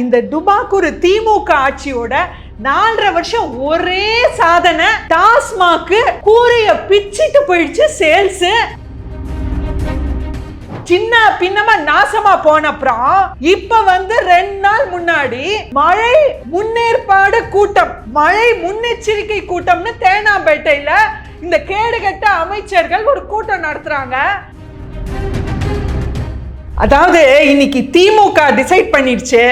இந்த டுபாக்கூர் திமுக ஆட்சியோட நாலரை வருஷம் ஒரே சாதனை டாஸ்மாக்கு கூரைய பிச்சிட்டு போயிடுச்சு சேல்ஸ். சின்ன பின்னமா நாசமா போன அப்புறம் இப்ப வந்து ரெண்டு நாள் முன்னாடி மழை முன்னேற்பாடு கூட்டம் மழை முன்னெச்சரிக்கை கூட்டம்னு தேனாம்பேட்டையில இந்த கேடுகட்ட அமைச்சர்கள் ஒரு கூட்டம் நடத்துறாங்க. அதாவது இன்னைக்கு திமுக டிசைட் பண்ணிடுச்சு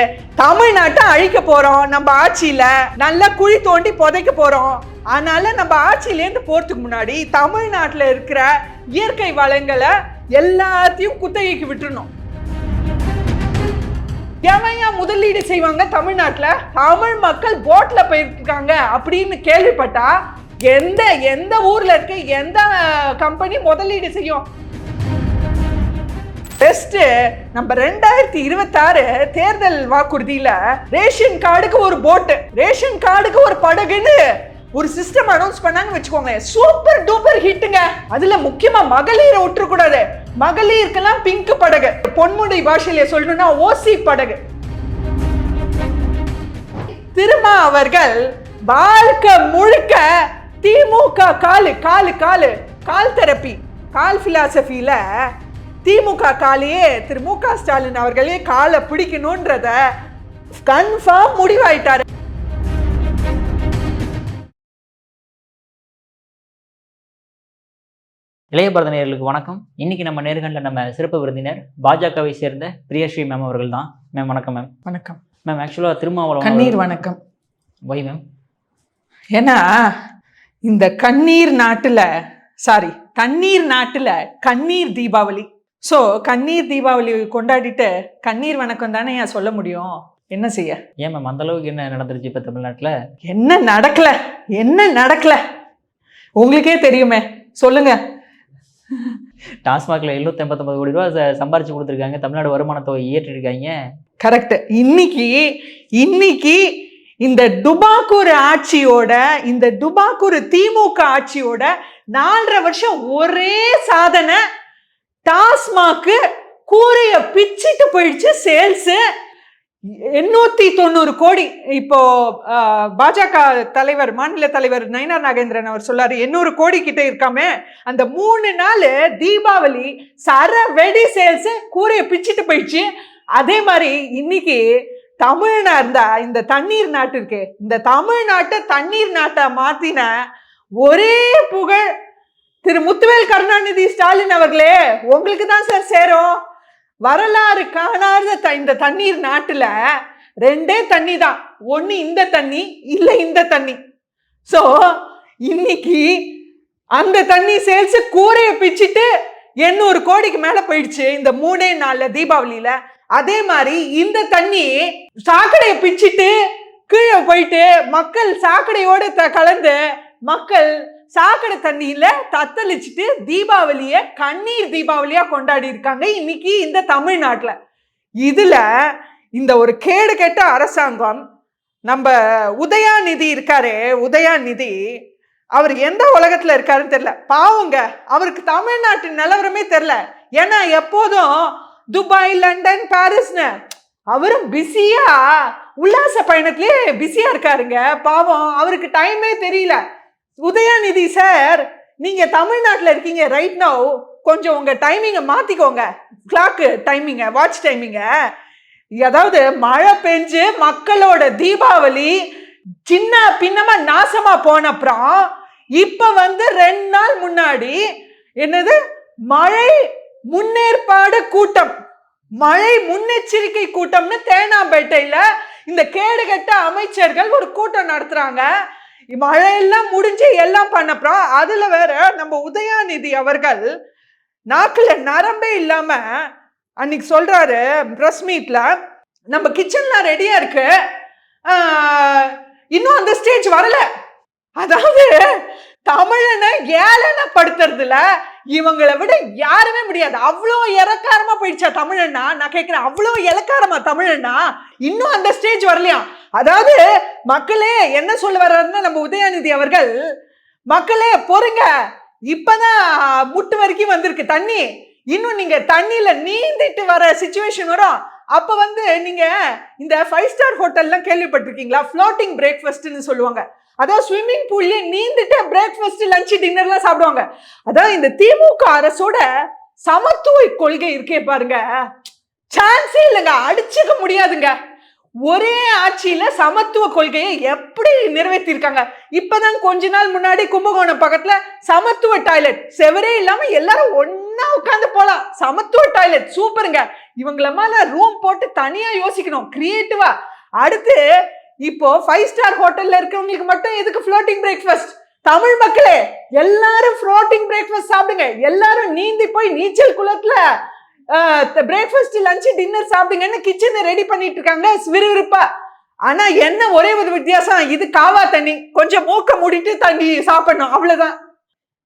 தமிழ்நாட்டை அழிக்க போறோம். நம்ம ஆட்சியில நல்லா குழி தோண்டி புதைக்க போறோம். அதனால நம்ம ஆட்சியிலேருந்து போறதுக்கு முன்னாடி தமிழ்நாட்டில் இருக்கிற இயற்கை வளங்களை எல்லாத்தையும் குத்தகைக்கு விட்டுறணும். எவன் ஏன் முதலீடு செய்வாங்க தமிழ்நாட்டில்? தமிழ் மக்கள் போட்டில் போயிருக்காங்க அப்படின்னு கேள்விப்பட்டா எந்த எந்த ஊரில் இருக்க எந்த கம்பெனி முதலீடு செய்யும்? பெஸ்ட்டு நம்ம ரெண்டாயிரத்தி இருபத்தாறு தேர்தல் வாக்குறுதியில் ரேஷன் கார்டுக்கு ஒரு போட்டு ரேஷன் கார்டுக்கு ஒரு படகுன்னு ஒரு சிஸ்டம் அனௌன்ஸ் பண்ணாங்கன்னு வச்சுக்கோங்க சூப்பர் டூப்பர் ஹிட்டுங்க அதுல முக்கியமா மகளிரை விட்டுறக்கூடாது மகளிருக்கெல்லாம் பிங்க் படகு. பொன்முடி பாஷையில சொல்லணும்னா ஓசி படகு. திருமா அவர்கள் வாழ்க்கை முழுக்க திமுக காலு காலு காலு. கால் தெரப்பி கால் பிலாசபில திமுக காலையே திரு மு க ஸ்டாலின் அவர்களே காலை பிடிக்கணுன்றத கன்ஃபார்ம் முடிவாயிட்டாரு. இளைய பாரத நேயர்களுக்கு வணக்கம். இன்னைக்கு நம்ம நேர்கண்ட நம்ம சிறப்பு விருந்தினர் பாஜகவை சேர்ந்த பிரியஸ்ரீ மேம் அவர்கள் தான் மேம் வணக்கம் மேம் வணக்கம். மேம் ஆக்சுவலாக திருமாவளவன் கண்ணீர் வணக்கம். வை மேம் ஏன்னா இந்த கண்ணீர் நாட்டுல சாரி கண்ணீர் நாட்டுல கண்ணீர் தீபாவளி ஸோ கண்ணீர் தீபாவளி கொண்டாடிட்டு கண்ணீர் வணக்கம் தானே ஏன் சொல்ல முடியும்? என்ன செய்ய? ஏன் மேம் அந்த அளவுக்கு என்ன நடந்துருச்சு இப்போ தமிழ்நாட்டில்? என்ன நடக்கல? என்ன நடக்கல? உங்களுக்கே தெரியுமே. சொல்லுங்க. டாஸ்மாகில் எழுநூத்தி எண்பத்தொம்பது கோடி ரூபா சம்பாரிச்சு கொடுத்துருக்காங்க. தமிழ்நாடு வருமான தொகை ஏற்றிருக்காங்க. கரெக்ட் இன்னைக்கு இன்னைக்கு இந்த டுபாக்கூர் ஆட்சியோட இந்த டுபாக்கூர் திமுக ஆட்சியோட நாலரை வருஷம் ஒரே சாதனை டாஸ்மாக்கு கூரைய பிச்சிட்டு போயிடுச்சு சேல்ஸ். எண்ணூத்தி தொண்ணூறு கோடி. இப்போ பாஜக தலைவர் மாநில தலைவர் நயினார் நாகேந்திரன் அவர் சொல்லாரு எண்ணூறு கோடி கிட்ட இருக்காமே. அந்த மூணு நாள் தீபாவளி சர வெடி சேல்ஸ் கூரைய பிச்சிட்டு போயிடுச்சு. அதே மாதிரி இன்னைக்கு தமிழ்நாடு இந்த தண்ணீர் நாட்டு இருக்கு இந்த தமிழ்நாட்டை தண்ணீர் நாட்டை மாத்தின ஒரே புகழ் திரு முத்துவேல் கருணாநிதி ஸ்டாலின் அவர்களே உங்களுக்கு தான் சார் சேரும். வரலாறு காணாத த- இந்த தண்ணீர் நாட்டுல ரெண்டே தண்ணி தான். ஒண்ணு இந்த தண்ணி இல்ல இந்த தண்ணி. சோ இன்னைக்கு அந்த தண்ணி சேல்ஸ் கூரையை பிச்சுட்டு எண்ணூறு கோடிக்கு மேல போயிடுச்சு இந்த மூணே நாள்ல தீபாவளியில. அதே மாதிரி இந்த தண்ணி சாக்கடையை பிச்சுட்டு கீழே போயிட்டு மக்கள் சாக்கடையோட த- கலந்து மக்கள் சாக்கடை தண்ணியில தத்தளிச்சுட்டு தீபாவளிய கண்ணீர் தீபாவளியா கொண்டாடி இருக்காங்க இன்னைக்கு இந்த தமிழ்நாட்டில். இதுல இந்த ஒரு கேடு கெட்ட அரசாங்கம் நம்ம உதயாநிதி இருக்காரே உதயாநிதி அவர் எந்த உலகத்துல இருக்காருன்னு தெரியல. பாவங்க அவருக்கு தமிழ்நாட்டின் நிலவரமே தெரியல. ஏன்னா எப்போதும் துபாய் லண்டன் பாரிஸ்னு. அவரும் பிஸியா உல்லாச பயணத்திலே பிஸியா இருக்காருங்க. பாவம் அவருக்கு டைமே தெரியல. உதயாநிதி சார் நீங்க தமிழ்நாட்டில் இருக்கீங்க ரைட் நவ் கொஞ்சம் உங்க டைமிங்கை மாத்திக்கோங்க. கிளாக்கு டைமிங்க வாட்ச் டைமிங்க அதாவது மழை பெஞ்சு மக்களோட தீபாவளி சின்ன பின்னமா நாசமா போன அப்புறம் இப்ப வந்து ரெண்டு நாள் முன்னாடி என்னது? மழை முன்னேற்பாடு கூட்டம். மழை முன்னெச்சரிக்கை கூட்டம்னு தேனாம்பேட்டையில இந்த கேடுகட்ட அமைச்சர்கள் ஒரு கூட்டம் நடத்துறாங்க. மழையெல்லாம் முடிஞ்சு எல்லாம் பண்ணப்புறம் அதில் வேற நம்ம உதயாநிதி அவர்கள் நாக்கில் நரம்பே இல்லாமல் அன்னைக்கு சொல்கிறாரு ப்ரெஸ் மீட்டில் நம்ம கிச்சன்லாம் ரெடியாக இருக்கு. இன்னும் அந்த ஸ்டேஜ் வரல. அதாவது தமிழனை ஏளனப்படுத்துறதுல இவங்களை விட யாருமே முடியாது. அவ்வளோ இலக்காரமா போயிடுச்சா தமிழன்னா? நான் கேட்கிறேன் அவ்வளோ இலக்காரமா தமிழன்னா? இன்னும் அந்த ஸ்டேஜ் வரலையா? அதாவது மக்களே என்ன சொல்ல வர்றாருன்னா நம்ம உதயாநிதி அவர்கள் மக்களே பொறுங்க. இப்பதான் முட்டு வரைக்கும் வந்திருக்கு தண்ணி. இன்னும் நீங்க தண்ணியில நீந்திட்டு வர சுச்சுவேஷன் வரும் அப்ப வந்து நீங்க இந்த ஃபைவ் ஸ்டார் ஹோட்டல்லாம் கேள்விப்பட்டிருக்கீங்களா? ஃப்ளோட்டிங் பிரேக்ஃபாஸ்ட்னு சொல்லுவாங்க. அதாவது ஸ்விம்மிங் பூல்லே நீந்துட்டு பிரேக்ஃபாஸ்ட் லஞ்ச் டின்னர்லாம் சாப்பிடுவாங்க. அதாவது இந்த திமுக அரசோட சமத்துவ கொள்கை இருக்கே பாருங்க. சான்ஸே இல்லைங்க. அடிச்சுக்க முடியாதுங்க. ஒரே ஆட்சியில சமத்துவ கொள்கையை எப்படி நிறைவேற்றிருக்காங்க? இப்பதான் கொஞ்ச நாள் முன்னாடி கும்பகோணம் பக்கத்துல சமத்துவ டாய்லெட் செவரே இல்லாம எல்லாரும் ஒன்னா உட்காந்து போலாம். சமத்துவ டாய்லெட் சூப்பருங்க. இவங்கள மேல ரூம் போட்டு தனியா யோசிக்கணும். கிரியேட்டிவா அடுத்து இப்போ ஃபைவ் ஸ்டார் ஹோட்டல்ல இருக்கிறவங்களுக்கு மட்டும் எதுக்கு ஃப்ளோட்டிங் பிரேக்ஃபாஸ்ட் தமிழ் மக்களே எல்லாரும் ஃப்ளோட்டிங் பிரேக்ஃபாஸ்ட் சாப்பிடுங்க. எல்லாரும் நீந்தி போய் நீச்சல் குளத்துல பிரேக்ஃபாஸ்ட் லஞ்ச் டின்னர் சாப்பிடுங்கன்னு கிச்சனை ரெடி பண்ணிட்டு இருக்காங்க. விறுவிறுப்பா. ஆனா என்ன ஒரே ஒரு வித்தியாசம் இது காவா தண்ணி. கொஞ்சம் மூக்க மூடிட்டு தண்ணி சாப்பிடணும். அவ்வளவுதான்.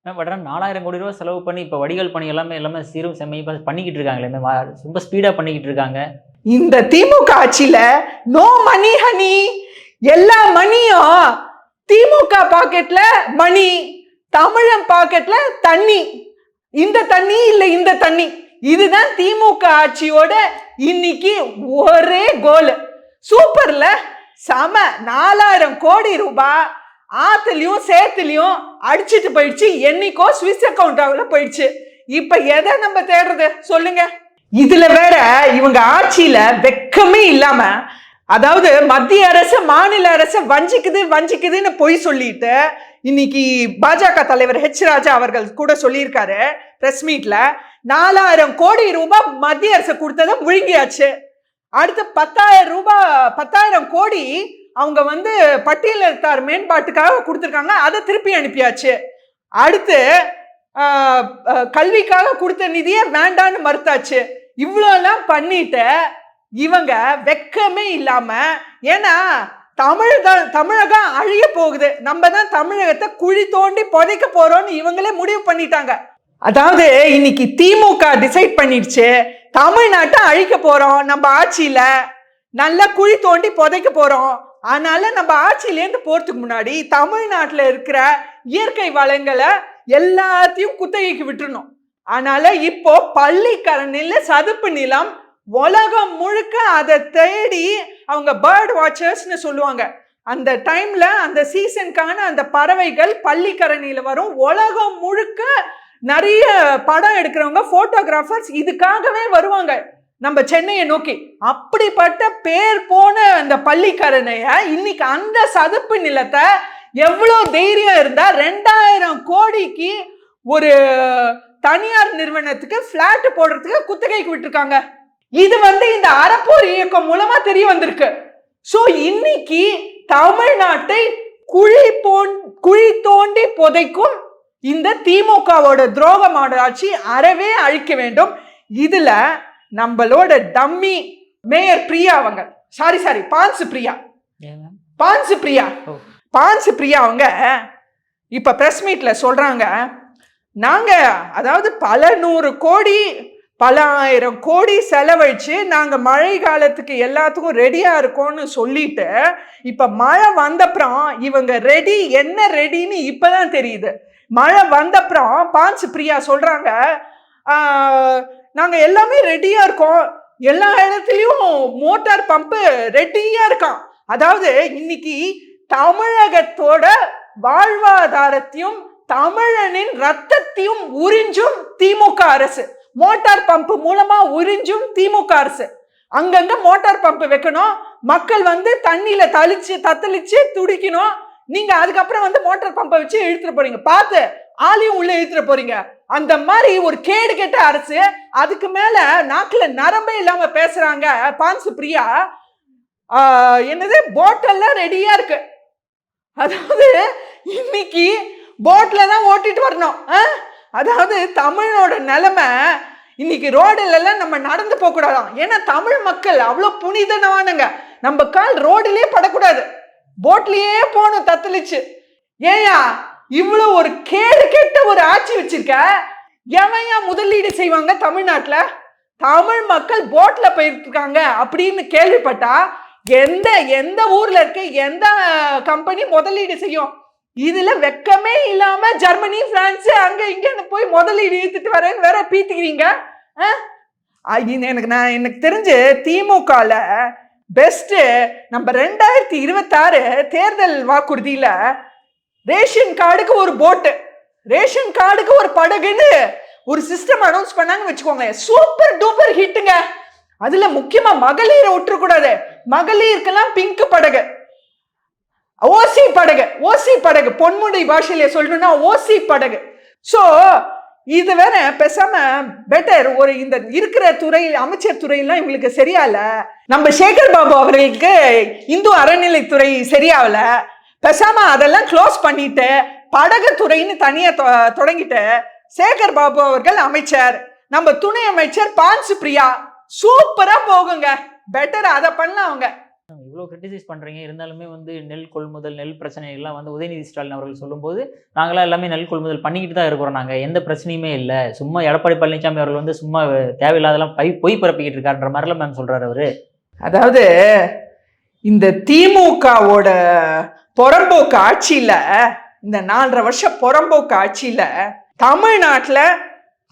பட் நாலாயிரம் கோடி ரூபா செலவு பண்ணி இப்போ வடிகால் பணி எல்லாமே எல்லாமே சீரும் செம்மையும் பண்ணிக்கிட்டு இருக்காங்களே இந்த ரொம்ப ஸ்பீடாக பண்ணிக்கிட்டு இருக்காங்க. இந்த திமுக ஆட்சியில நோ மணி ஹனி எல்லா மணியும் திமுக பாக்கெட்ல மணி தமிழன் பாக்கெட்ல தண்ணி. இந்த தண்ணி இல்லை இந்த தண்ணி. இதுதான் திமுக ஆட்சியோட இன்னைக்கு ஒரே கோல் சூப்பர்ல சம நாலாயிரம் கோடி ரூபாய் ஆற்றுலையும் சேத்துலயும் அடிச்சிட்டு போயிடுச்சு. என்னைக்கோ சுவிஸ் அக்கௌண்ட் போயிடுச்சு. இப்ப எதை நம்ம தேடுறது? சொல்லுங்க. இதுல வேற இவங்க ஆட்சியில வெக்கமே இல்லாம அதாவது மத்திய அரசு மாநில அரசு வஞ்சிக்குது வஞ்சிக்குதுன்னு பொய் சொல்லிட்டு இன்னைக்கு பாஜக தலைவர் ஹெச் ராஜா அவர்கள் கூட சொல்லியிருக்காரு பிரஸ் மீட்ல நாலாயிரம் கோடி ரூபாய் மத்திய அரசு கொடுத்ததை முழுங்கியாச்சு அடுத்து பத்தாயிரம் ரூபாய் பத்தாயிரம் கோடி அவங்க வந்து பட்டியலினத்தார் மேம்பாட்டுக்காக கொடுத்துருக்காங்க அதை திருப்பி அனுப்பியாச்சு. அடுத்து கல்விக்காக கொடுத்த நிதியை வேண்டான்னு மறுத்தாச்சு. இவ்வளோலாம் பண்ணிட்டு இவங்க வெக்கமே இல்லாமல் ஏன்னா தமிழ் தான் தமிழகம் அழிய போகுது. நம்ம தான் தமிழகத்தை குழி தோண்டி புதைக்க போகிறோம்னு இவங்களே முடிவு பண்ணிட்டாங்க. அதாவது இன்னைக்கு திமுக டிசைட் பண்ணிடுச்சு தமிழ்நாட்டை அழிக்க போகிறோம் நம்ம ஆட்சியில் நல்லா குழி தோண்டி புதைக்க போகிறோம் அதனால நம்ம ஆட்சியிலேருந்து போறதுக்கு முன்னாடி தமிழ்நாட்டில் இருக்கிற இயற்கை வளங்களை எல்லாத்தையும் குத்தகைக்கு விட்டுறணும். அதனால இப்போ பள்ளிக்கரணில் சதுப்பு நிலம் உலகம் முழுக்க அதை தேடி அவங்க பேர்ட் வாட்சர்ஸ்னு சொல்லுவாங்க. அந்த டைம்ல அந்த சீசனுக்கான அந்த பறவைகள் பள்ளிக்கரணியில் வரும். உலகம் முழுக்க நிறைய படம் எடுக்கிறவங்க போட்டோகிராஃபர்ஸ் இதுக்காகவே வருவாங்க. நம்ம சென்னையை நோக்கி. அப்படிப்பட்ட பேர் போன அந்த பள்ளிக்கரணைய இன்னைக்கு அந்த சதுப்பு நிலத்தை எவ்வளோ தைரியம் இருந்தா ரெண்டாயிரம் கோடிக்கு ஒரு தனியார் நிறுவனத்துக்கு பிளாட் போடுறதுக்கு குத்தகைக்கு விட்டுருக்காங்க. இது வந்து இந்த அறப்போர் இயக்கம் மூலமா தெரிய வந்திருக்கு. ஸோ இன்னைக்கு தமிழ்நாட்டை குழி போன் குழி தோண்டி புதைக்கும் இந்த திமுகவோட துரோகமான ஆட்சி அறவே அழிக்க வேண்டும். இதுல நம்மளோட டம்மி மேயர் பிரியா அவங்க. சாரி சாரி பான்சு பிரியா. பான்சு பிரியா. பான்சு பிரியா அவங்க இப்ப பிரஸ் மீட்ல சொல்றாங்க. நாங்க அதாவது பல நூறு கோடி பல ஆயிரம் கோடி செலவழிச்சு நாங்க மழை காலத்துக்கு எல்லாத்துக்கும் ரெடியா இருக்கோம்னு சொல்லிட்டு இப்ப மழை வந்தப்புறம் இவங்க ரெடி என்ன ரெடின்னு இப்பதான் தெரியுது. மழை வந்தப்புறம் பான்சு பிரியா சொல்றாங்க. நாங்கள் எல்லாமே ரெடியாக இருக்கோம். எல்லா இடத்துலையும் மோட்டார் பம்பு ரெடியாக இருக்கான். அதாவது இன்னைக்கு தமிழகத்தோட வாழ்வாதாரத்தையும் தமிழனின் ரத்தத்தையும் உறிஞ்சும் திமுக அரசு. மோட்டார் பம்பு மூலமா உறிஞ்சும் திமுக அரசு. அங்கங்க மோட்டார் பம்பு வைக்கணும். மக்கள் வந்து தண்ணியில தளிச்சு தத்தளிச்சு துடிக்கணும். நீங்க அதுக்கப்புறம் வந்து மோட்டார் பம்பை வச்சு இழுத்துட்டு போறீங்க. பார்த்து ஆளையும் உள்ள இழுத்துட்டு போறீங்க. அந்த மாதிரி ஒரு கேடு கெட்ட அரசு அதுக்கு மேல நாக்குல நரம்பே இல்லாம பேசுறாங்க. பான்சு பிரியா. என்னது? போட்டெல்லாம் ரெடியா இருக்கு. அதாவது இன்னைக்கு போட்ல தான் ஓட்டிட்டு வரணும். ஆ? அதாவது தமிழோட நிலைமை இன்னைக்கு ரோடுல எல்லாம் நம்ம நடந்து போக கூடாதாம் ஏன்னா தமிழ் மக்கள் அவ்வளோ புனிதனவானுங்க நம்ம கால் ரோடுலயே படக்கூடாது. போட்லயே போகணும் தத்தளிச்சு. ஏயா இவ்வளோ ஒரு கேடு கெட்ட ஒரு ஆட்சி வச்சிருக்க? எவன் ஏன் முதலீடு செய்வாங்க தமிழ்நாட்டில்? தமிழ் மக்கள் போட்டில் போயிருக்காங்க அப்படின்னு கேள்விப்பட்டா எந்த எந்த ஊரில் இருக்க எந்த கம்பெனி முதலீடு செய்யும்? இதில் வெக்கமே இல்லாமல் ஜெர்மனி பிரான்ஸ் அங்கே இங்கேன்னு போய் முதலீடு இழுத்துட்டு வரேன்னு வேற பீத்துக்கிறீங்க ஆ? எனக்கு நான் எனக்கு தெரிஞ்சு திமுகவில் பெஸ்ட்டு நம்ம ரெண்டாயிரத்தி இருபத்தாறு தேர்தல் வாக்குறுதியில் ரேஷன் கார்டுக்கு ஒரு போட்டு ரேஷன் கார்டுக்கு ஒரு படகுன்னு ஒரு சிஸ்டம் அனௌன்ஸ் பண்ணாங்க வச்சுக்கோங்க சூப்பர் டூப்பர் ஹிட்டுங்க அதுல முக்கியமா மகளிரை விட்டுறக்கூடாது. மகளிருக்கெல்லாம் பிங்க் படகு. ஓசி படகு ஓசி படகு பொன்முடி பாஷையில சொல்லணும்னா ஓசி படகு. ஸோ இது வேற பேசாம பெட்டர் ஒரு இந்த இருக்கிற துறை அமைச்சர் துறையெல்லாம் இவங்களுக்கு சரியால நம்ம சேகர் பாபு அவர்களுக்கு இந்து அறநிலைத்துறை சரியாகல. பேசாம அதெல்லாம் க்ளோஸ் பண்ணிட்டு படகு துறைன்னு தனியா தொடங்கிட்டு சேகர் பாபு அவர்கள் அமைச்சர். நம்ம துணை அமைச்சர் பான் சுப்ரியா சூப்பரா போகுங்க. பெட்டர் அதை பண்ணலாம் அவங்க. இவ்வளோ கிரிட்டிசைஸ் பண்ணுறீங்க இருந்தாலுமே வந்து நெல் கொள்முதல் நெல் பிரச்சனை எல்லாம் வந்து உதயநிதி ஸ்டாலின் அவர்கள் சொல்லும்போது நாங்களாம் எல்லாமே நெல் கொள்முதல் பண்ணிக்கிட்டு தான் இருக்கிறோம் நாங்கள் எந்த பிரச்சனையுமே இல்லை. சும்மா எடப்பாடி பழனிசாமி அவர்கள் வந்து சும்மா தேவையில்லாதெல்லாம் பை பொய் பரப்பிக்கிட்டு இருக்காருன்ற மாதிரிலாம் மேம் சொல்கிறாரு அவர். அதாவது இந்த திமுகவோட புறம்போக்கு ஆட்சியில இந்த நாலரை வருஷம் புறம்போக்கு ஆட்சியில தமிழ்நாட்டில்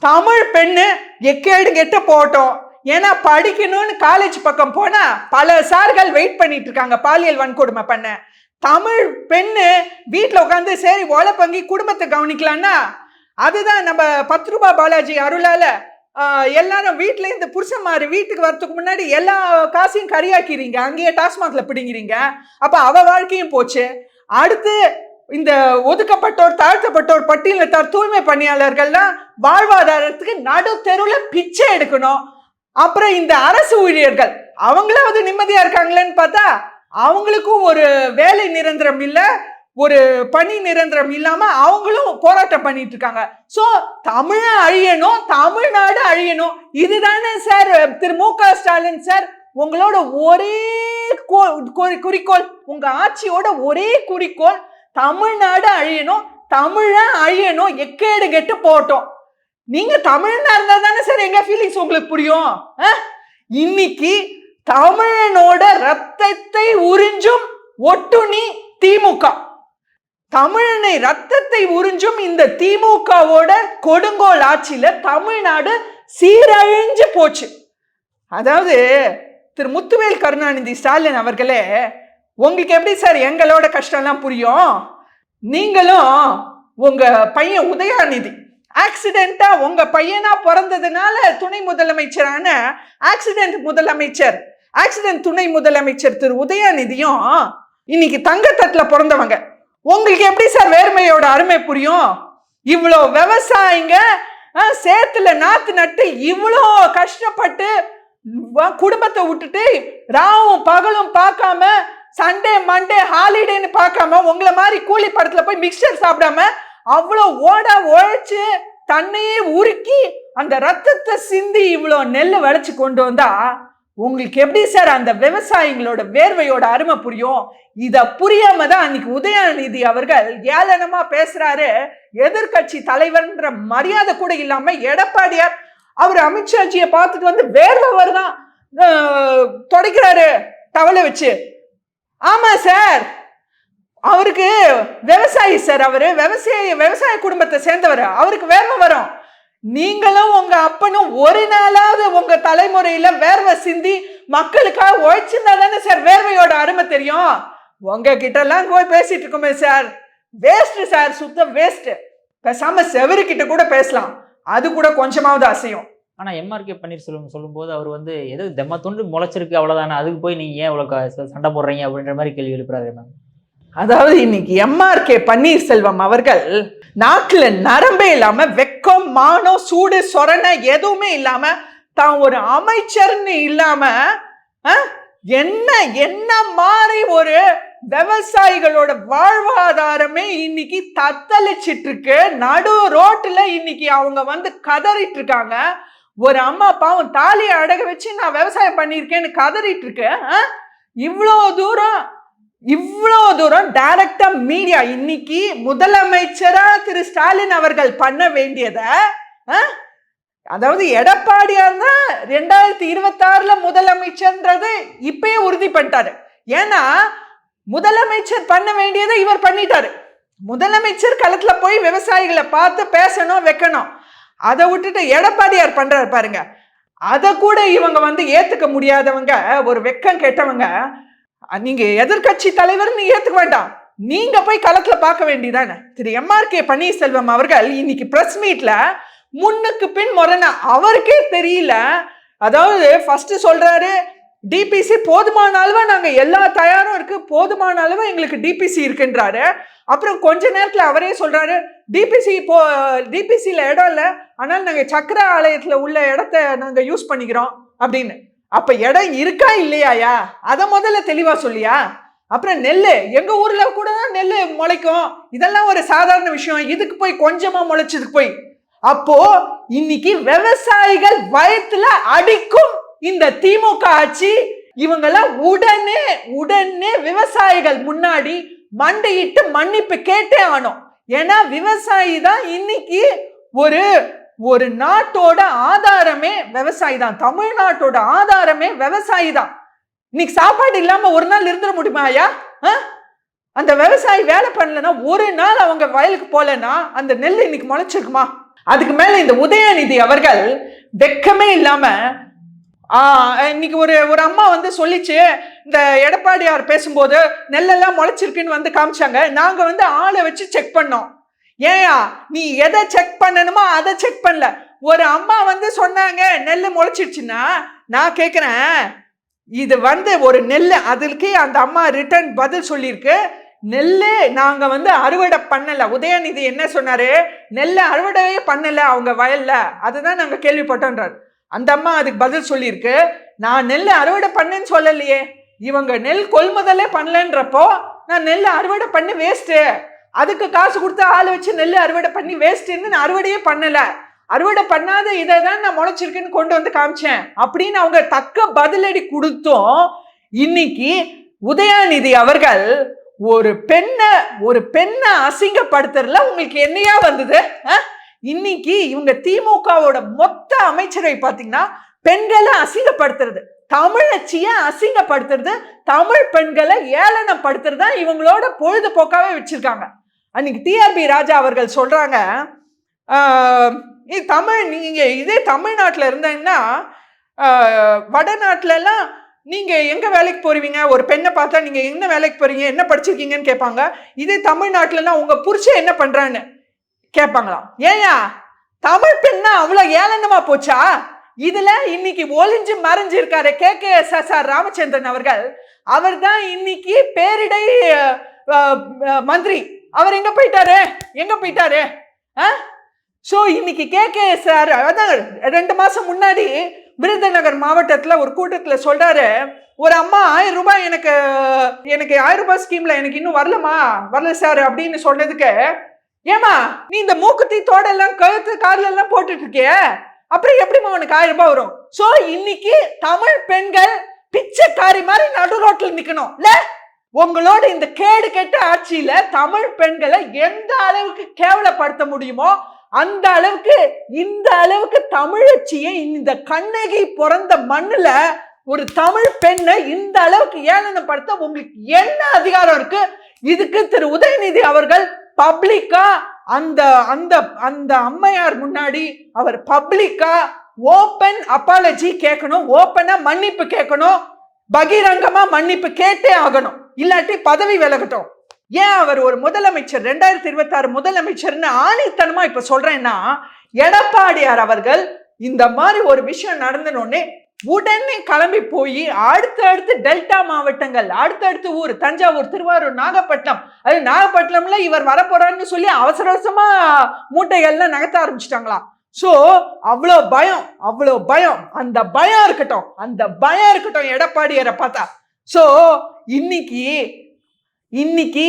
தமிழ் பெண்ணு எக்கேடு கெட்ட போட்டோம். ஏன்னா படிக்கணும்னு காலேஜ் பக்கம் போனா பல சார்கள் வெயிட் பண்ணிட்டு இருக்காங்க பாலியல் வன்கொடுமை பண்ண. தமிழ் பெண்ணு வீட்டில் உட்காந்து சரி ஓலை பங்கி குடும்பத்தை கவனிக்கலான்னா அதுதான் நம்ம பத்து ரூபாய் பாலாஜி அருளால எல்லாரும் எல்லாரும் இந்த புருஷன் புருஷன்மாரு வீட்டுக்கு வரத்துக்கு முன்னாடி எல்லா காசையும் கரியாக்கிறீங்க அங்கேயே டாஸ்மாகில் பிடிங்கிறீங்க. அப்ப அவ வாழ்க்கையும் போச்சு. அடுத்து இந்த ஒதுக்கப்பட்டோர் தாழ்த்தப்பட்டோர் பட்டியலத்தார் தூய்மை பணியாளர்கள்லாம் வாழ்வாதாரத்துக்கு நடு தெருவில் பிச்சை எடுக்கணும். அப்புறம் இந்த அரசு ஊழியர்கள் அவங்களாவது நிம்மதியா இருக்காங்களேன்னு பார்த்தா அவங்களுக்கும் ஒரு வேலை நிரந்தரம் இல்லை. ஒரு பணி நிரந்தரம் இல்லாம அவங்களும் போராட்டம் பண்ணிட்டு இருக்காங்க. சோ தமிழ அழியணும் தமிழ்நாடு அழியணும். இதுதானே சார் திரு மு க ஸ்டாலின் சார் உங்களோட ஒரே கோ- குறிக்கோள். உங்க ஆட்சியோட ஒரே குறிக்கோள் தமிழ்நாடு அழியணும் தமிழ அழியணும் எக்கேடு கெட்டு போட்டோம் நீங்க தமிழனா இருந்தா தானே சார் எங்க ஃபீலிங்ஸ் உங்களுக்கு புரியும்? ஆ? இன்னைக்கு தமிழனோட ரத்தத்தை உறிஞ்சும் ஒட்டுணி திமுக. தமிழனை ரத்தத்தை உறிஞ்சும் இந்த திமுகவோட கொடுங்கோல் ஆட்சியில தமிழ்நாடு சீரழிஞ்சு போச்சு. அதாவது திரு முத்துவேல் கருணாநிதி ஸ்டாலின் அவர்களே உங்களுக்கு எப்படி சார் எங்களோட கஷ்டம்லாம் புரியும்? நீங்களும் உங்க பையன் உதயாநிதி ஆக்சிடென்ட்டா உங்க பையனா பிறந்ததுனால துணை முதலமைச்சரான ஆக்சிடென்ட் முதலமைச்சர் ஆக்சிடென்ட் துணை முதலமைச்சர் திரு உதயாநிதியும் இன்னைக்கு தங்கத்தட்டில் பிறந்தவங்க. உங்களுக்கு எப்படி சார் வேர்மையோட அருமை புரியும்? இவ்வளோ விவசாயிங்க சேத்துல நாத்து நட்டு இவ்வளோ கஷ்டப்பட்டு குடும்பத்தை விட்டுட்டு ராவும் பகலும் பார்க்காம சண்டே மண்டே ஹாலிடேன்னு பார்க்காம உங்களை மாதிரி கூலி படத்துல போய் மிக்சர் சாப்பிடாம அவ்வளோ ஓட உழைச்சு தன்னையே உருக்கி அந்த ரத்தத்தை சிந்தி இவ்வளோ நெல் விளைச்சு கொண்டு வந்தா உங்களுக்கு எப்படி சார் அந்த விவசாயிகளோட வேர்வையோட அருமை புரியும்? இதை புரியாம தான் அன்னைக்கு உதயநிதி அவர்கள் ஏளனமா பேசுறாரு. எதிர்க்கட்சி தலைவர்ன்ற மரியாதை கூட இல்லாம எடப்பாடியார் அவர் அமித்ஷாஜியை பார்த்துட்டு வந்து வேர்வை வருதான் தொடக்கிறாரு தவளை வச்சு. ஆமா சார். அவருக்கு விவசாயி சார் அவரு. விவசாய விவசாய குடும்பத்தை சேர்ந்தவர். அவருக்கு வேர்வை வரும். நீங்களும் உங்க அப்பனும் ஒரு நாளாவது உங்க தலைமுறையில வேர்வை சிந்தி மக்களுக்காக உழைச்சிருந்தா தானே சார் வேர்வையோட அருமை தெரியும்? உங்க கிட்ட எல்லாம் போய் பேசிட்டு இருக்கோமே சார் வேஸ்ட் சார் சுத்தம் வேஸ்ட் பேசாம செவரு கிட்ட கூட பேசலாம். அது கூட கொஞ்சமாவது அசையும். ஆனால் எம்ஆர்கே பன்னீர்செல்வம் சொல்லும்போது அவர் வந்து ஏதோ தெம்ம துண்டு முளைச்சிருக்கு அவ்வளோதானே அதுக்கு போய் நீங்கள் ஏன் இவ்வளோ சண்டை போடுறீங்க? அப்படின்ற மாதிரி கேள்வி எழுப்புறாரு மேம் அதாவது இன்னைக்கு எம்ஆர்கே பன்னீர்செல்வம் அவர்கள் நாட்டில் நரம்பே இல்லாம வெக்கம் மானம் சூடு சொரண எதுவுமே இல்லாம தான் ஒரு அமைச்சர்னு இல்லாம ஆ, என்ன என்ன மாதிரி ஒரு விவசாயிகளோட வாழ்வாதாரமே இன்னைக்கு தத்தளிச்சிட்டு இருக்கு நடு ரோட்டில் இன்னைக்கு அவங்க வந்து கதறிட்டு இருக்காங்க ஒரு அம்மா பாவம் தாலியை அடக வச்சு நான் விவசாயம் பண்ணியிருக்கேன்னு கதறிட்டு இருக்கு ஆ? இவ்வளோ தூரம் இவ்வளோ தூரம் டைரக்டா மீடியா இன்னைக்கு முதலமைச்சரா திரு ஸ்டாலின் அவர்கள் பண்ண வேண்டியத ஆ? அதாவது எடப்பாடியார் தான் ரெண்டாயிரத்தி இருபத்தாறுல முதலமைச்சர்ன்றது இப்பயே உறுதி பண்ணிட்டாரு. ஏன்னா முதலமைச்சர் பண்ண வேண்டியதை இவர் பண்ணிட்டாரு. முதலமைச்சர் களத்துல போய் விவசாயிகளை பார்த்து பேசணும் வைக்கணும். அதை விட்டுட்டு எடப்பாடியார் பண்றாரு பாருங்க. அதை கூட இவங்க வந்து ஏத்துக்க முடியாதவங்க ஒரு வெக்கம் கெட்டவங்க நீங்க எதிர்க்கட்சி தலைவர் நீ ஏத்துக்க வேண்டாம். நீங்க போய் களத்துல பார்க்க வேண்டியதானே? திரு எம்ஆர் கே பன்னீர்செல்வம் அவர்கள் இன்னைக்கு பிரஸ் மீட்ல முன்னுக்கு பின் முரண. அவருக்கே தெரியல. அதாவது ஃபர்ஸ்ட் சொல்றாரு டிபிசி போதுமான அளவு நாங்க எல்லா தயாரும் இருக்கு. போதுமான அளவு எங்களுக்கு டிபிசி இருக்குன்றாரு. அப்புறம் கொஞ்ச நேரத்துல அவரே சொல்றாரு டிபிசி போ டிபிசியில் இடம் இல்லை. ஆனால் நாங்க சக்கர ஆலயத்துல உள்ள இடத்த நாங்க யூஸ் பண்ணிக்கிறோம் அப்படின்னு. அப்ப இடம் இருக்கா இல்லையாயா? அதை முதல்ல தெளிவா சொல்லியா? அப்புறம் நெல் எங்கள் ஊரில் கூட தான் நெல் முளைக்கும். இதெல்லாம் ஒரு சாதாரண விஷயம். இதுக்கு போய் கொஞ்சமாக முளைச்சதுக்கு போய். அப்போ இன்னைக்கு விவசாயிகள் வயத்துல அடிக்கும் இந்த திமுக ஆட்சி இவங்கெல்லாம் உடனே உடனே விவசாயிகள் முன்னாடி மண்டையிட்டு மன்னிப்பு கேட்டே ஆனோம் ஏன்னா விவசாயி தான் இன்னைக்கு ஒரு ஒரு நாட்டோட ஆதாரமே விவசாயி தான் தமிழ்நாட்டோட ஆதாரமே விவசாயி தான் இன்னைக்கு சாப்பாடு இல்லாம ஒரு நாள் இருந்துட முடியுமா ஐயா? ஆ? அந்த விவசாயி வேலை பண்ணலன்னா ஒரு நாள் அவங்க வயலுக்கு போலன்னா அந்த நெல் இன்னைக்கு முளைச்சிருக்குமா? அதுக்கு மேல இந்த உதயநிதி அவர்கள் வெக்கமே இல்லாம ஆ, இன்னைக்கு ஒரு ஒரு அம்மா வந்து சொல்லிச்சு இந்த எடப்பாடியார் பேசும்போது நெல்லெல்லாம் முளைச்சிருக்குன்னு வந்து காமிச்சாங்க. நாங்க வந்து ஆளை வச்சு செக் பண்ணோம். ஏயா நீ எதை செக் பண்ணணுமோ அதை செக் பண்ணல. ஒரு அம்மா வந்து சொன்னாங்க நெல் முளைச்சிடுச்சுன்னா நான் கேட்குறேன் இது வந்து ஒரு நெல் அதுக்கு அந்த அம்மா ரிட்டர்ன் பதில் சொல்லியிருக்கு. நெல் நாங்கள் வந்து அறுவடை பண்ணலை. உதயநிதி என்ன சொன்னார்? நெல்லை அறுவடையே பண்ணலை அவங்க வயலில். அதுதான் நாங்கள் கேள்விப்பட்டோன்றார். அந்த அம்மா அதுக்கு பதில் சொல்லியிருக்கு. நான் நெல் அறுவடை பண்ணேன்னு சொல்லலையே. இவங்க நெல் கொள்முதலே பண்ணலன்றப்போ நான் நெல் அறுவடை பண்ணி வேஸ்ட்டு அதுக்கு காசு கொடுத்து ஆள் வச்சு நெல் அறுவடை பண்ணி வேஸ்ட்டுன்னு நான் அறுவடையே பண்ணலை. அறுவடை பண்ணாத இதை தான் நான் முளைச்சிருக்குன்னு கொண்டு வந்து காமிச்சேன். அப்படின்னு அவங்க தக்க பதிலடி கொடுத்தும். இன்னைக்கு உதயாநிதி அவர்கள் ஒரு பெண்ணை ஒரு பெண்ணை அசிங்கப்படுத்துறதுல உங்களுக்கு என்னையா வந்தது? ஆ? இன்னைக்கு இவங்க திமுகவோட மொத்த அமைச்சரை பார்த்தீங்கன்னா பெண்களை அசிங்கப்படுத்துறது தமிழச்சியை அசிங்கப்படுத்துறது தமிழ் பெண்களை ஏளனப்படுத்துறது தான் இவங்களோட பொழுதுபோக்காவே வச்சிருக்காங்க. அன்னைக்கு டிஆர்பி ராஜா அவர்கள் சொல்கிறாங்க இது தமிழ் நீங்கள் இதே தமிழ்நாட்டில் இருந்தீங்கன்னா வடநாட்டிலலாம் நீங்கள் எங்கே வேலைக்கு போறீங்க? ஒரு பெண்ணை பார்த்தா நீங்கள் என்ன வேலைக்கு போறீங்க? என்ன படிச்சிருக்கீங்கன்னு கேட்பாங்க. இதே தமிழ்நாட்டிலலாம் உங்கள் புருஷன் என்ன பண்ணுறான்னு கேட்பாங்களாம். ஏயா தமிழ் பெண்ணா அவ்வளோ ஏளனமாக போச்சா? இதில் இன்னைக்கு ஒளிஞ்சு மறைஞ்சு இருக்காரு K. K. S. S. R. Ramachandran அவர்கள். அவர் தான் இன்னைக்கு பேரிடை மந்திரி. அவர் எங்க போயிட்டாரு? எங்க போயிட்டாரு? ஸோ இன்னைக்கு கே கே சார் அதான் ரெண்டு மாசம் முன்னாடி விருதுநகர் மாவட்டத்தில் ஒரு கூட்டத்தில் சொல்றாரு ஒரு அம்மா ஆயிரம் ரூபாய் எனக்கு எனக்கு ஆயிரம் ரூபாய் ஸ்கீம்ல எனக்கு இன்னும் வரலமா வரல சார் அப்படின்னு சொன்னதுக்கு ஏமா நீ இந்த மூக்குத்தி தோடெல்லாம் கழுத்து கார்ல எல்லாம் போட்டுட்டு இருக்கிய? அப்புறம் எப்படிம்மா உனக்கு ஆயிரம் ரூபாய் வரும்? ஸோ இன்னைக்கு தமிழ் பெண்கள் பிச்சைக்காரி மாதிரி நடு ரோட்டில் நிற்கணும் இல்லை உங்களோட இந்த கேடு கெட்ட ஆட்சியில தமிழ் பெண்களை எந்த அளவுக்கு கேவலப்படுத்த முடியுமோ அந்த அளவுக்கு இந்த அளவுக்கு தமிழச்சியை இந்த கண்ணகி பிறந்த மண்ணுல ஒரு தமிழ் பெண்ணை இந்த அளவுக்கு ஏளனப்படுத்த உங்களுக்கு என்ன அதிகாரம் இருக்கு? இதுக்கு திரு உதயநிதி அவர்கள் பப்ளிக்கா அந்த அந்த அந்த அம்மையார் முன்னாடி அவர் பப்ளிக்கா ஓப்பன் அப்பாலஜி கேட்கணும் ஓப்பனா மன்னிப்பு கேட்கணும். பகிரங்கமா மன்னிப்பு கேட்டே ஆகணும். இல்லாட்டி பதவி விலகட்டும். ஏன் அவர் ஒரு முதலமைச்சர்? ரெண்டாயிரத்தி இருபத்தி ஆறு முதலமைச்சர்னு ஆணித்தனமா இப்ப சொல்றேன்னா எடப்பாடியார் அவர்கள் இந்த மாதிரி ஒரு விஷயம் நடந்தனோடனே உடனே கிளம்பி போய் அடுத்தடுத்து அடுத்து டெல்டா மாவட்டங்கள் அடுத்தடுத்து ஊர் தஞ்சாவூர் திருவாரூர் நாகப்பட்டினம் அது நாகப்பட்டினம்ல இவர் வரப்போறான்னு சொல்லி அவசர அவசரமா மூட்டைகள்லாம் நகர்த்த ஆரம்பிச்சிட்டாங்களாம் ஸோ அவ்வளோ பயம் அவ்வளோ பயம். அந்த பயம் இருக்கட்டும் அந்த பயம் இருக்கட்டும் எடப்பாடியரை பார்த்தா. ஸோ இன்னைக்கு இன்னைக்கு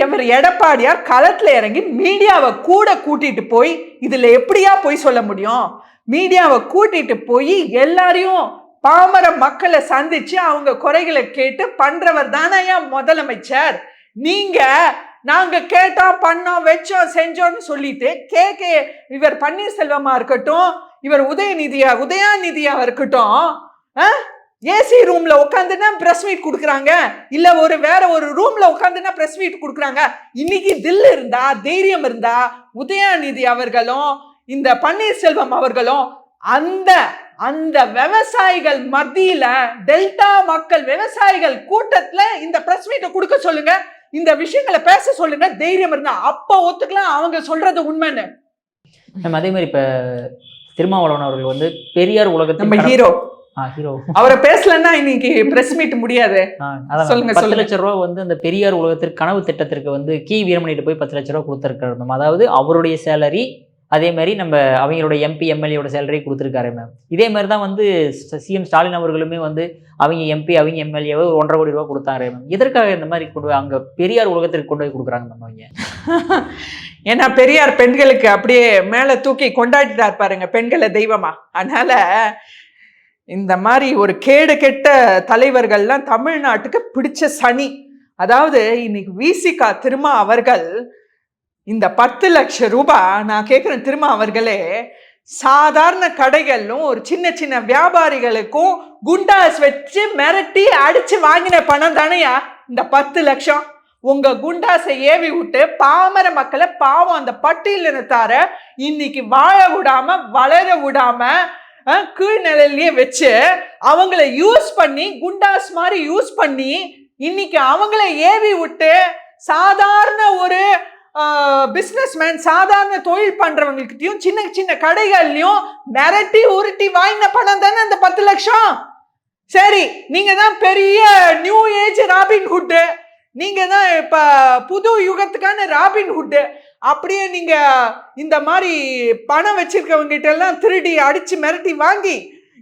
இவர் எடப்பாடியார் களத்தில் இறங்கி மீடியாவை கூட கூட்டிட்டு போய் இதில் எப்படியா போய் சொல்ல முடியும்? மீடியாவை கூட்டிட்டு போய் எல்லாரையும் பாமர மக்களை சந்திச்சு அவங்க குறைகளை கேட்டு பண்றவர் தானே முதலமைச்சர். நீங்க நாங்க கேட்டோம் பண்ணோம் வச்சோம் செஞ்சோம்னு சொல்லிட்டு கே கே இவர் பன்னீர்செல்வமா இருக்கட்டும் இவர் உதயநிதியா உதயாநிதியா இருக்கட்டும் ஏசி ரூம்ல உட்காந்துன்னா பிரஸ் மீட் கொடுக்குறாங்க இல்ல ஒரு வேற ஒரு ரூம்ல உட்காந்துன்னா பிரஸ் மீட் கொடுக்குறாங்க. இன்னைக்கு தில் இருந்தா தைரியம் இருந்தா உதயாநிதி அவர்களும் இந்த பன்னீர்செல்வம் அவர்களும் அந்த அந்த விவசாயிகள் மத்தியில டெல்டா மக்கள் விவசாயிகள் கூட்டத்துல இந்த பிரஸ் மீட்டை கொடுக்க சொல்லுங்க. இந்த விஷயங்களை பேச சொல்லுங்க தைரியம் இருந்தா. அப்ப ஒத்துக்கலாம் அவங்க சொல்றது உண்மைன்னு. மேம் அதே மாதிரி இப்ப திருமாவளவன் அவர்கள் வந்து பெரியார் உலகத்தின் நம்ம ஹீரோ அவரை பேசலன்னா இன்னைக்கு பிரஸ் மீட் முடியாது. சொல்லுங்க. பத்து சொல்லுங்க. லட்ச ரூபா வந்து அந்த பெரியார் உலகத்திற்கு கனவு திட்டத்திற்கு வந்து கி. வீரமணிட்டு போய் பத்து லட்ச ரூபா கொடுத்துருக்காரு மேம் அதாவது அவருடைய சேலரி அதே மாதிரி நம்ம அவங்களோட எம்பி எம்எல்ஏயோட சேலரி கொடுத்துருக்காரு மேம் இதே மாதிரி தான் வந்து சிஎம் ஸ்டாலின் அவர்களுமே வந்து அவங்க எம்பி அவங்க எம்எல்ஏவை ஒன்றரை கோடி ரூபா கொடுத்தாரு மேம் எதற்காக இந்த மாதிரி கொண்டு அங்கே பெரியார் உலகத்திற்கு கொண்டு போய் கொடுக்குறாங்க மேம் அவங்க? ஏன்னா பெரியார் பெண்களுக்கு அப்படியே மேலே தூக்கி கொண்டாடிட்டார் பாருங்க பெண்களை தெய்வமா. அதனால இந்த மாதிரி ஒரு கேடு கெட்ட தலைவர்கள்லாம் தமிழ்நாட்டுக்கு பிடிச்ச சனி. அதாவது இன்னைக்கு விசிகா திருமா அவர்கள் இந்த பத்து லட்சம் ரூபாய் நான் கேட்குறேன் திருமா அவர்களே சாதாரண கடைகளிலும் ஒரு சின்ன சின்ன வியாபாரிகளுக்கும் குண்டாஸ் வச்சு மிரட்டி அடிச்சு வாங்கின பணம் தானையா? இந்த பத்து லட்சம். உங்க குண்டாசை ஏவி விட்டு பாமர மக்களை பாவம் அந்த பட்டியலினத்தார இன்னைக்கு வாழ விடாம வளர விடாம அஹ், கீழ்நிலையிலேயே வச்சு அவங்கள யூஸ் பண்ணி குண்டாஸ் மாதிரி யூஸ் பண்ணி இன்னைக்கு அவங்கள ஏவி விட்டு சாதாரண ஒரு பிஸ்னஸ்மேன் சாதாரண தொழில் பண்ணுறவங்கக்கிட்டையும் சின்ன சின்ன கடைகள்லையும் மிரட்டி உருட்டி வாங்கின பணம் தானே அந்த பத்து லட்சம்? சரி நீங்கள் தான் பெரிய நியூ ஏஜ் ராபின் ஹுட்டு நீங்கள் தான் இப்போ புது யுகத்துக்கான ராபின் ஹுட்டு அப்படியே நீங்கள் இந்த மாதிரி பணம் வச்சிருக்கவங்க எல்லாம் திருடி அடித்து மிரட்டி வாங்கி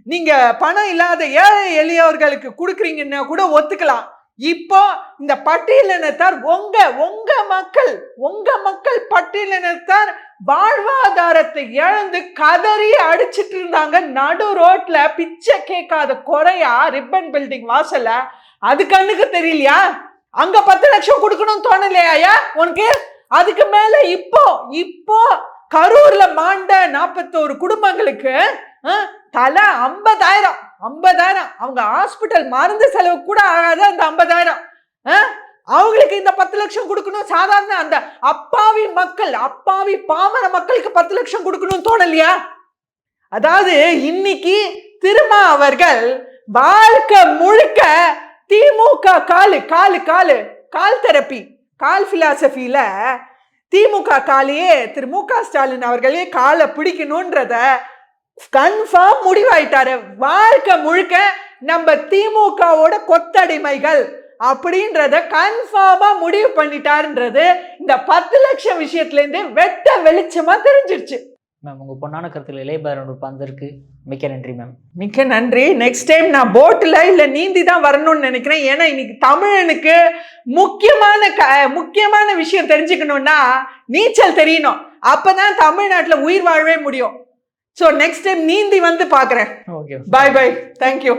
நீங்கள் பணம் இல்லாத ஏழை எளியவர்களுக்கு கொடுக்குறீங்கன்னா கூட ஒத்துக்கலாம். இப்போ இந்த பட்டியலினத்தார் உங்க உங்க மக்கள் உங்க மக்கள் பட்டியலினத்தார் வாழ்வாதாரத்தை இழந்து கதறி அடிச்சிட்டு இருந்தாங்க. நடு ரோட்ல பிச்சை கேட்காத குறையா ரிப்பன் பில்டிங் வாசல அது கண்ணுக்கு தெரியலையா? அங்க பத்து லட்சம் கொடுக்கணும்னு தோணலையா உனக்கு? அதுக்கு மேல இப்போ இப்போ கரூர்ல மாண்ட நாற்பத்தோரு குடும்பங்களுக்கு தலை ஐம்பதாயிரம். ஐம்பதாயிரம். அவங்க ஹாஸ்பிட்டல் மருந்து செலவு கூட ஆகாது அந்த ஐம்பதாயிரம். அவங்களுக்கு இந்த பத்து லட்சம் கொடுக்கணும். சாதாரண அந்த அப்பாவி மக்கள் அப்பாவி பாமர மக்களுக்கு பத்து லட்சம் கொடுக்கணும்னு தோணலையா அதாவது இன்னைக்கு திருமா அவர்கள் வாழ்க்கை முழுக்க திமுக காலு காலு காலு கால் தெரப்பி கால் பிலாசபியில திமுக காலையே திரு மு க ஸ்டாலின் அவர்களே காலை பிடிக்கணுன்றத கன்ஃபார்ம் முடிவாயிட்டாரு. வாழ்க்கை முழுக்க நம்ம திமுகவோட கொத்தடிமைகள் அப்படின்றத கன்ஃபார்மா முடிவு பண்ணிட்டாருன்றது இந்த பத்து லட்சம் விஷயத்துல இருந்து வெட்ட வெளிச்சமா தெரிஞ்சிருச்சு. மேம் உங்க பொன்னான கருத்துல இளையபாரன் பந்தருக்கு மிக்க நன்றி மேம் மிக்க நன்றி. நெக்ஸ்ட் டைம் நான் போட்டில் இல்லை நீந்தி தான் வரணும்னு நினைக்கிறேன். ஏன்னா இன்னைக்கு தமிழனுக்கு முக்கியமான க முக்கியமான விஷயம் தெரிஞ்சுக்கணும்னா நீச்சல் தெரியணும். அப்பதான் தமிழ்நாட்டில் உயிர் வாழவே முடியும். ஸோ நெக்ஸ்ட் டைம் நீந்தி வந்து பார்க்குறேன். Okay bye bye thank you